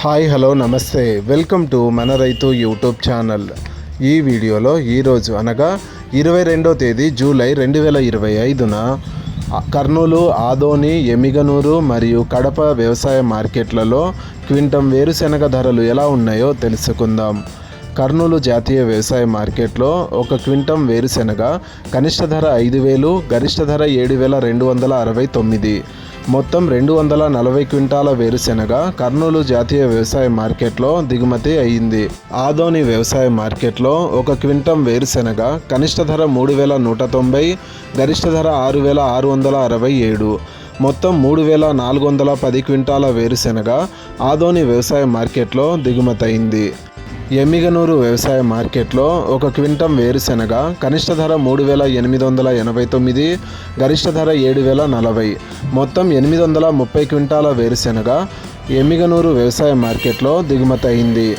Hi hello నమస్తే. Welcome to మన రైతు యూట్యూబ్ ఛానల్. ఈ వీడియోలో ఈరోజు అనగా ఇరవై రెండో తేదీ జూలై రెండు వేల ఇరవై ఐదున కర్నూలు ఆదోని ఎమిగనూరు మరియు కడప వ్యవసాయ మార్కెట్లలో క్వింటం వేరుశెనగ ధరలు ఎలా ఉన్నాయో తెలుసుకుందాం. కర్నూలు జాతీయ వ్యవసాయ మార్కెట్లో ఒక క్వింటం వేరుశెనగ కనిష్ట ధర ఐదు వేలు గరిష్ట ధర ఏడు వేల రెండు వందల అరవై తొమ్మిది. మొత్తం రెండు వందల నలభై క్వింటాల వేరుశెనగ కర్నూలు జాతీయ వ్యవసాయ మార్కెట్లో దిగుమతి అయ్యింది. ఆదోని వ్యవసాయ మార్కెట్లో ఒక క్వింటం వేరుశెనగ కనిష్ట ధర మూడు వేల నూట తొంభై గరిష్ట ధర ఆరు వేల ఆరు వందల అరవై ఏడు. మొత్తం మూడు వేల నాలుగు వందల పది క్వింటాల వేరుశెనగ ఆదోని వ్యవసాయ మార్కెట్లో దిగుమతయింది. ఎమ్మిగనూరు వ్యవసాయ మార్కెట్లో ఒక క్వింటం వేరుశెనగ కనిష్ట ధర మూడు వేల ఎనిమిది వందల ఎనభై తొమ్మిది గరిష్ట ధర ఏడు వేల నలభై. మొత్తం ఎనిమిది వందల ముప్పై క్వింటాల వేరుశెనగ ఎమ్మిగనూరు వ్యవసాయ మార్కెట్లో దిగుమతి అయింది.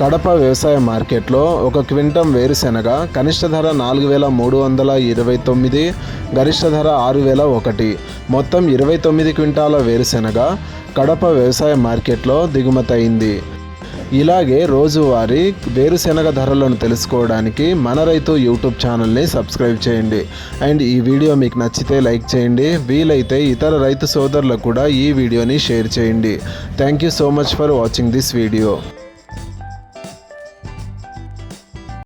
కడప వ్యవసాయ మార్కెట్లో ఒక క్వింటం వేరుశెనగ కనిష్ట ధర నాలుగు వేల మూడు వందల ఇరవై తొమ్మిది గరిష్ట ధర ఆరు వేల ఒకటి. మొత్తం ఇరవై తొమ్మిది క్వింటాల వేరుశెనగ కడప వ్యవసాయ మార్కెట్లో దిగుమతి అయింది. ఇలాగే రోజువారీ వేరుశెనగ ధరలను తెలుసుకోవడానికి మన రైతు యూట్యూబ్ ఛానల్ని సబ్స్క్రైబ్ చేయండి. అండ్ ఈ వీడియో మీకు నచ్చితే లైక్ చేయండి. వీలైతే ఇతర రైతు సోదరులకు కూడా ఈ వీడియోని షేర్ చేయండి. Thank you so much for watching this video.